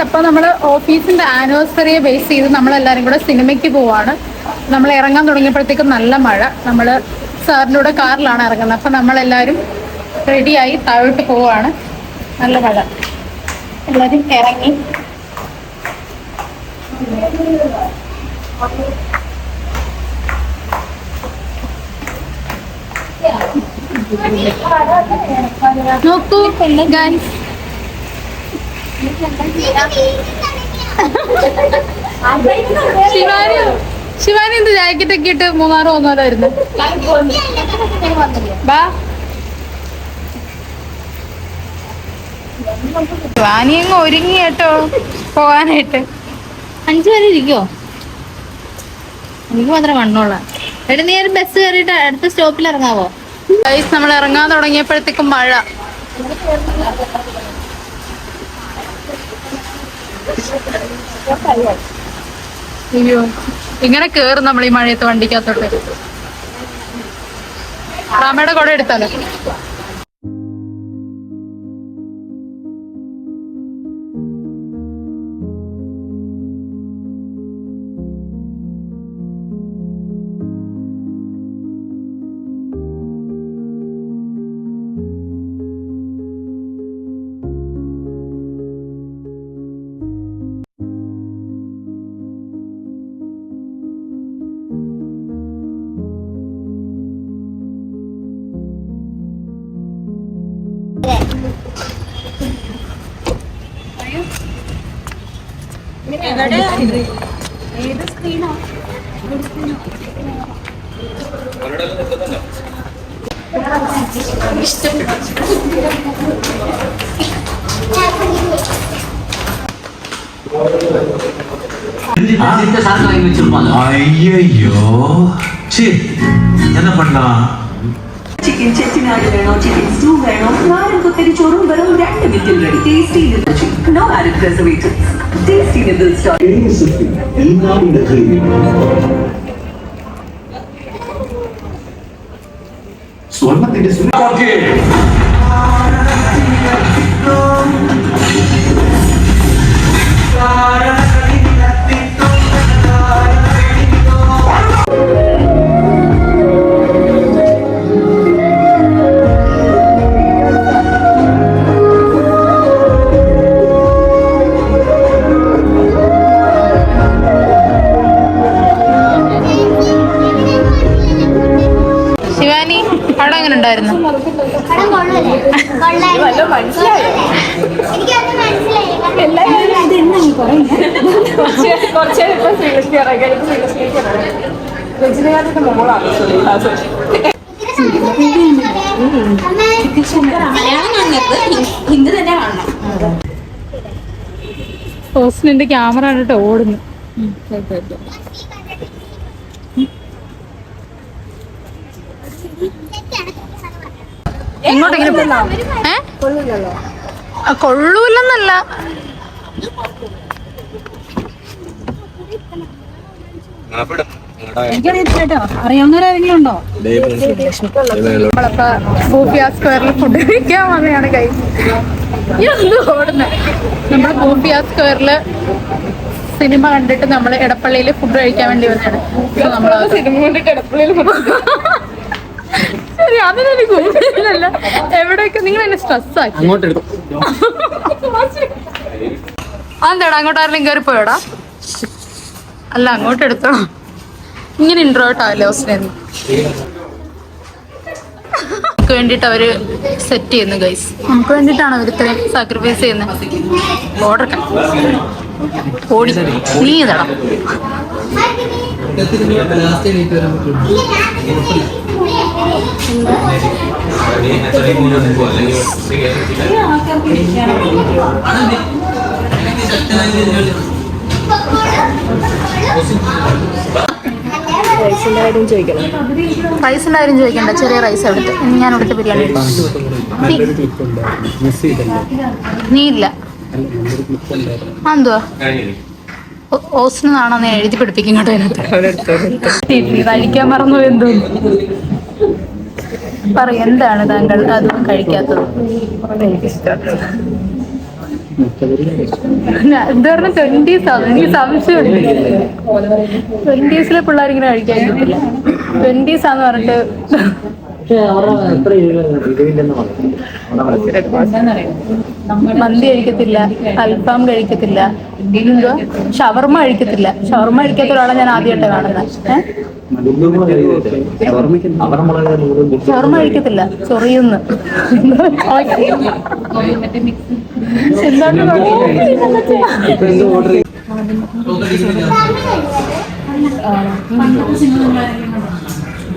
Guys അപ്പൊ നമ്മൾ ഓഫീസിന്റെ ആനിവേഴ്സറിയെ ബേസ് ചെയ്ത് നമ്മളെല്ലാരും കൂടെ സിനിമയ്ക്ക് പോവാണ്. നമ്മൾ ഇറങ്ങാൻ തുടങ്ങിയപ്പോഴത്തേക്കും നല്ല മഴ. നമ്മൾ സാറിന്റെ കൂടെ കാറിലാണ് ഇറങ്ങുന്നത്. അപ്പൊ നമ്മളെല്ലാരും റെഡിയായി താഴോട്ട് പോവാണ്. നല്ല മഴ. എല്ലാവരും ഇറങ്ങി. നോക്കൂ ശിവാനി ശിവാനി എന്ത് ജാക്കറ്റ് ഒക്കെ ഇട്ട് മൂന്നാറ് പോകുന്നവരായിരുന്നു ബാ. ശിവാനി അങ്ങ് ഒരുങ്ങി കേട്ടോ പോകാനായിട്ട്. അഞ്ചു പേര് ഇരിക്കോ? എനിക്ക് മാത്രം വണ്ണോളാം എടാ നീ ഒരു ബസ് കയറിയിട്ട് അടുത്ത സ്റ്റോപ്പിൽ ഇറങ്ങാവോ? നമ്മൾ ഇറങ്ങാൻ തുടങ്ങിയപ്പോഴത്തേക്കും മഴ. അയ്യോ ഇങ്ങനെ കേറും നമ്മൾ ഈ മഴയത്ത് വണ്ടിക്കകത്തോട്ട്. റാമയുടെ കുട എടുത്താലോ? ஐயோ சி என்ன பண்ணலாம் சிக்கன் செட்டிநாடு வேணும் சிக்கன் ஸ்டூ வேணும். யாருக்கும் தெரிச்சோரும் வெறும் ரெண்டு வித்தில் ரெடி. டேஸ்டி இருந்துச்சு no added preservatives. Tasty nibbles stock. സ്വർണത്തിന്റെ Okay. അവിടെ എങ്ങനെ ഉണ്ടായിരുന്നു? പടം കൊള്ളൂലേ? ഹിന്ദി തന്നെ കാണണം. ഹോസ്റ്റിന്റെ ക്യാമറ കണ്ടിട്ട് ഓടുന്നു. എങ്ങോട്ടെങ്കിലും ഏ? കൊള്ളൂലെന്നല്ല. നമ്മളിപ്പോ ബൂഫിയ സ്ക്വയറിൽ ഫുഡ് കഴിക്കാൻ വന്നതാണ് കൈ എന്ത് ഓടുന്നത് നമ്മൾ ബൂഫിയ സ്ക്വയറിൽ സിനിമ കണ്ടിട്ട് നമ്മൾ എടപ്പള്ളിയിൽ ഫുഡ് കഴിക്കാൻ വേണ്ടി വന്നതാണ്. നമ്മൾ സിനിമ കണ്ടിട്ട് എടപ്പള്ളിയിൽ ശരി അതിനൊരു ഗുണമില്ലല്ലോ. എവിടെയൊക്കെ നിങ്ങൾ എന്നെ സ്ട്രെസ് ആക്കി? അങ്ങോട്ട് അതെന്താടാ അങ്ങോട്ട് ആരെങ്കിലും കയറി പോയോടാ? അല്ല അങ്ങോട്ട് എടുത്തോ ഇങ്ങനെ ഇൻട്രോട്ട് ആവില്ലേ ഹോസ്റ്റലിൽ നമുക്ക് വേണ്ടിയിട്ട് അവർ സെറ്റ് ചെയ്യുന്നു ഗൈസ് നമുക്ക് വേണ്ടിയിട്ടാണ് അവർ ഇത്രയും സാക്രിഫൈസ് ചെയ്യുന്നത്. ഓർഡർ ഓടി നീ ഇതടാ. റൈസിന്റെ കാര്യം ചോദിക്കണ്ട ചെറിയ റൈസ് എടുത്ത് ഞാൻ ഇവിടുത്തെ ബിരിയാണി. നീ ഇല്ല. എന്തുവാ ഓസ്റ്റിനാണോ നീ എഴുതി പിടിപ്പിക്കും കേട്ടോ അതിനകത്ത്. നീ കഴിക്കാൻ മറന്നു എന്തോ. പറ എന്താണ് താങ്കൾ അത് കഴിക്കാത്തത്? എന്താ പറഞ്ഞ ട്വന്റീസ് ആണ് ട്വന്റീസിലെ പിള്ളേർ ഇങ്ങനെ കഴിക്കാൻ ട്വന്റീസ് ആന്ന് പറഞ്ഞിട്ട് മന്തി കഴിക്കത്തില്ല അൽഫാം കഴിക്കത്തില്ല എന്തുവാ? ഷവർമ്മ കഴിക്കത്തില്ല. ഷവർമ്മ കഴിക്കാത്ത ഒരാളെ ഞാൻ ആദ്യമായിട്ട് കാണുന്നത് ഷവർമ്മ കഴിക്കത്തില്ല. ചൊറിയുന്ന്. എന്താണ്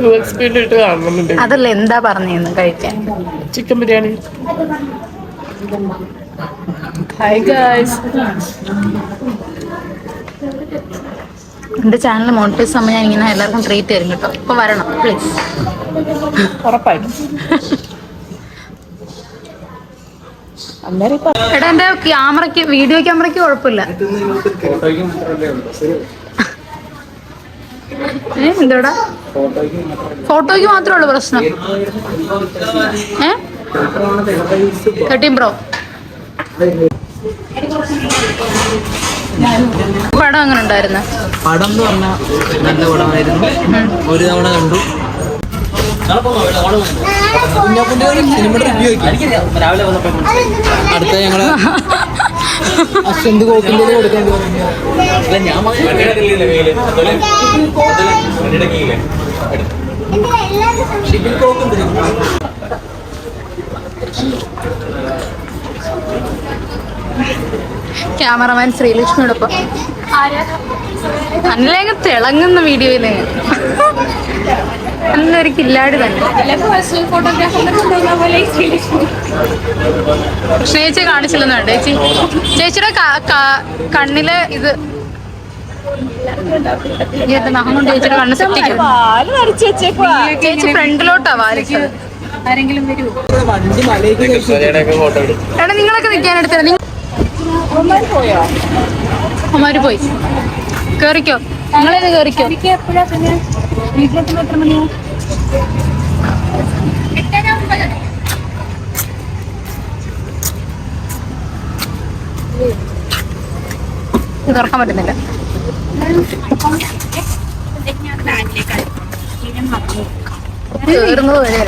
ടു എക്സ്പീരിയൻസ് ഇട്ട് കാണുന്നുണ്ട്. അതല്ല എന്താ പറഞ്ഞു കഴിക്കാൻ? ചിക്കൻ ബിരിയാണി. ഹായ് ഗായ്സ് എന്റെ ചാനൽ മോണിറ്റൈസ് സമയം ഞാൻ ഇങ്ങനെ എല്ലാവർക്കും ട്രീറ്റ് തരും കേട്ടോ. ഇപ്പൊ വരണം പ്ലീസ് ഉറപ്പായിട്ടും. എടാ എന്റെ ക്യാമറയ്ക്ക് വീഡിയോ ക്യാമറയ്ക്ക് കുഴപ്പമില്ല. എന്തോടാ? ഫോട്ടോയ്ക്ക് മാത്രമേ ഉള്ളൂ പ്രശ്നം. ഏ? തേർട്ടീൻ പ്രോ പടം അങ്ങനെ ഉണ്ടായിരുന്നു? പടം എന്ന് പറഞ്ഞാൽ നല്ല പടമായിരുന്നു. ഒരു തവണ കണ്ടു. അടുത്ത ഞങ്ങൾ അശ്വന്ത് കൊടുക്കാൻ തരും ക്യാമറമാൻ ശ്രീലക്ഷ്മിയോടൊപ്പം. അല്ലെങ്കിൽ തിളങ്ങുന്ന വീഡിയോയിലേങ്ങ് നല്ലൊരു കില്ലാട് തന്നെ. ചേച്ചി കാണിച്ചില്ലെന്ന് വേണ്ട ചേച്ചി? ചേച്ചിയുടെ കണ്ണിൽ ഇത് നഖം കൊണ്ട് ചേച്ചിയുടെ കണ്ണ് സെറ്റിക്കും ചേച്ചി ഫ്രണ്ടിലോട്ടാ വാരിച്ചത് എടാ നിങ്ങളൊക്കെ നിൽക്കാനെടുത്തത് നിങ്ങൾ പോയോ? കേറിക്കോ. നിങ്ങളേത് കേറിക്കോ? ഇത് തുറക്കാൻ പറ്റുന്നില്ല. കേറുന്നത് വരെ.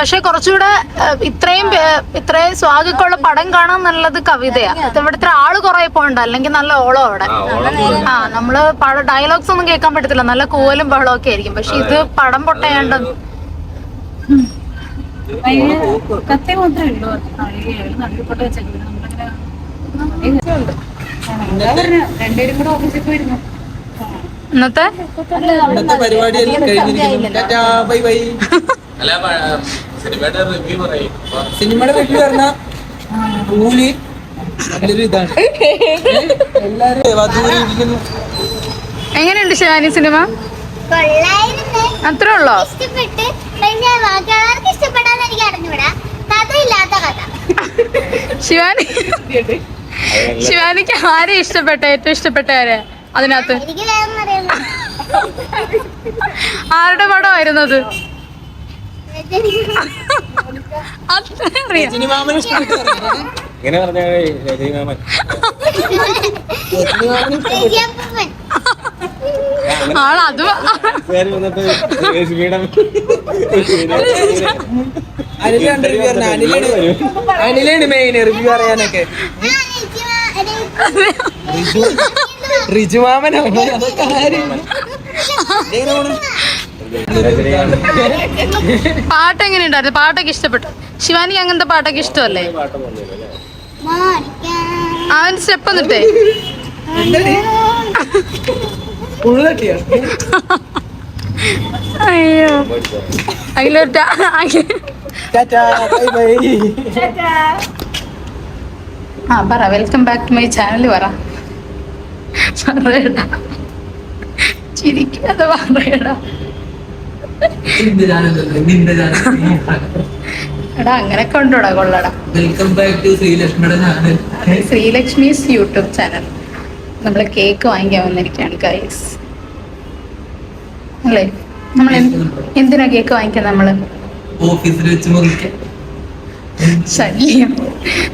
പക്ഷെ കുറച്ചുകൂടെ ഇത്രയും ഇത്രയും സ്വാഗക്കുള്ള പടം കാണാൻ നല്ലത് കവിതയാ. ഇവിടുത്തെ ആൾ കുറെ പോണ്ട അല്ലെങ്കിൽ നല്ല ഓളം അവിടെ. ആ നമ്മൾ ഡയലോഗ്സ് ഒന്നും കേൾക്കാൻ പറ്റത്തില്ല. നല്ല കൂവലും ബഹളവും ഒക്കെ ആയിരിക്കും. പക്ഷെ ഇത് പടം പൊട്ടയാണ്ട് രണ്ടുപേരും കൂടെ ഓഫീസിൽ പോയിരുന്നു. ഇന്നത്തെ? ഇന്നത്തെ പരിപാടി കഴിഞ്ഞിരിക്കുന്നു. Bye bye. സിനിമയുടെ റിവ്യൂ പറഞ്ഞ കൂലി നല്ലൊരു ഇതാണ്. എല്ലാരും എങ്ങനെയുണ്ട് ശിവാനി സിനിമ? കൊള്ളായിരുന്നു. അത്രേ ഉള്ളോ? ഇഷ്ടപ്പെട്ട്. പക്ഷെ ബാക്കിയുള്ളവർക്ക് ഇഷ്ടപ്പെടാന്ന് എനിക്ക് അറിഞ്ഞൂടാ കഥയില്ലാത്ത കഥ. ശിവാനി ശിവാനിക്ക് ആരെ ഇഷ്ടപ്പെട്ട? ഏറ്റവും ഇഷ്ടപ്പെട്ട ആരെ? അതിനകത്ത്? ആരുടെ പടമായിരുന്നു സിനിമാമൻ ഇഷ്ടപ്പെട്ടു ഇങ്ങനെ പറഞ്ഞ രജനി മാമൻ? രശ്മിയുടെ അനിലാണ് മെയിൻ റിവ്യൂ അറിയാനൊക്കെ റിജു മാമനാണ് അതൊക്കെ ആര് എങ്ങനെ ഉണ്ടായിരുന്നു പാട്ടൊക്കെ ഇഷ്ടപ്പെട്ടു. ശിവാനി അങ്ങനത്തെ പാട്ടൊക്കെ ഇഷ്ടമല്ലേ. അവൻ സ്റ്റെപ്പ് എന്നിട്ടേ അയ്യോ. ബൈ ആ പറ welcome back to my channel പറ. പറയടാ. ചിരിക്കാതെ പറയടാ നിന്റെ ചാനൽ നിന്റെ ചാനൽ എടാ അങ്ങനെ കൊണ്ടോടാ കൊള്ളടാ. വെൽക്കം ബാക്ക് ടു ശ്രീലക്ഷ്മിയുടെ ചാനൽ ശ്രീലക്ഷ്മീസ് യൂട്യൂബ് ചാനൽ നമ്മൾ കേക്ക് വാങ്ങിക്കാൻ വന്നിരിക്കുകയാണ് ഗൈസ് അല്ലേ? നമ്മൾ എന്തിനാ കേക്ക് വാങ്ങിക്കാൻ നമ്മൾ? ഓഫീസിൽ വെച്ച് മുറിക്കാൻ ശല്യം.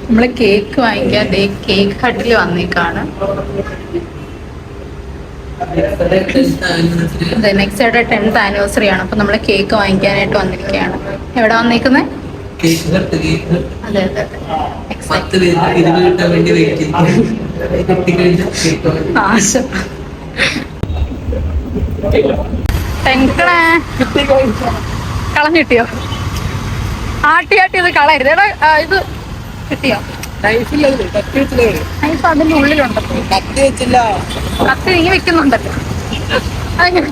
നമ്മൾ കേക്ക് വാങ്ങിക്കാൻ കേക്ക് ഹട്ടിൽ വന്നേക്കാണ്. നെക്സ്റ്റ് ആയിട്ട് ടെൻത്ത് ആനിവേഴ്സറി ആണ്. അപ്പൊ നമ്മൾ കേക്ക് വാങ്ങിക്കാനായിട്ട് വന്നിരിക്കുകയാണ് എവിടെ വന്നിരിക്കുന്നത് അതെ അതെ അതെ. ടെൻക്കണേ കളഞ്ഞു കിട്ടിയോ? ആട്ടി ആട്ടി ഇത് കളയരുത്. എടാ ഇത് കിട്ടിയോ? നൈഫ് അതിന്റെ ഉള്ളിലുണ്ടല്ലോ കത്തി നീ വെക്കുന്നുണ്ടല്ലോ. അങ്ങനെ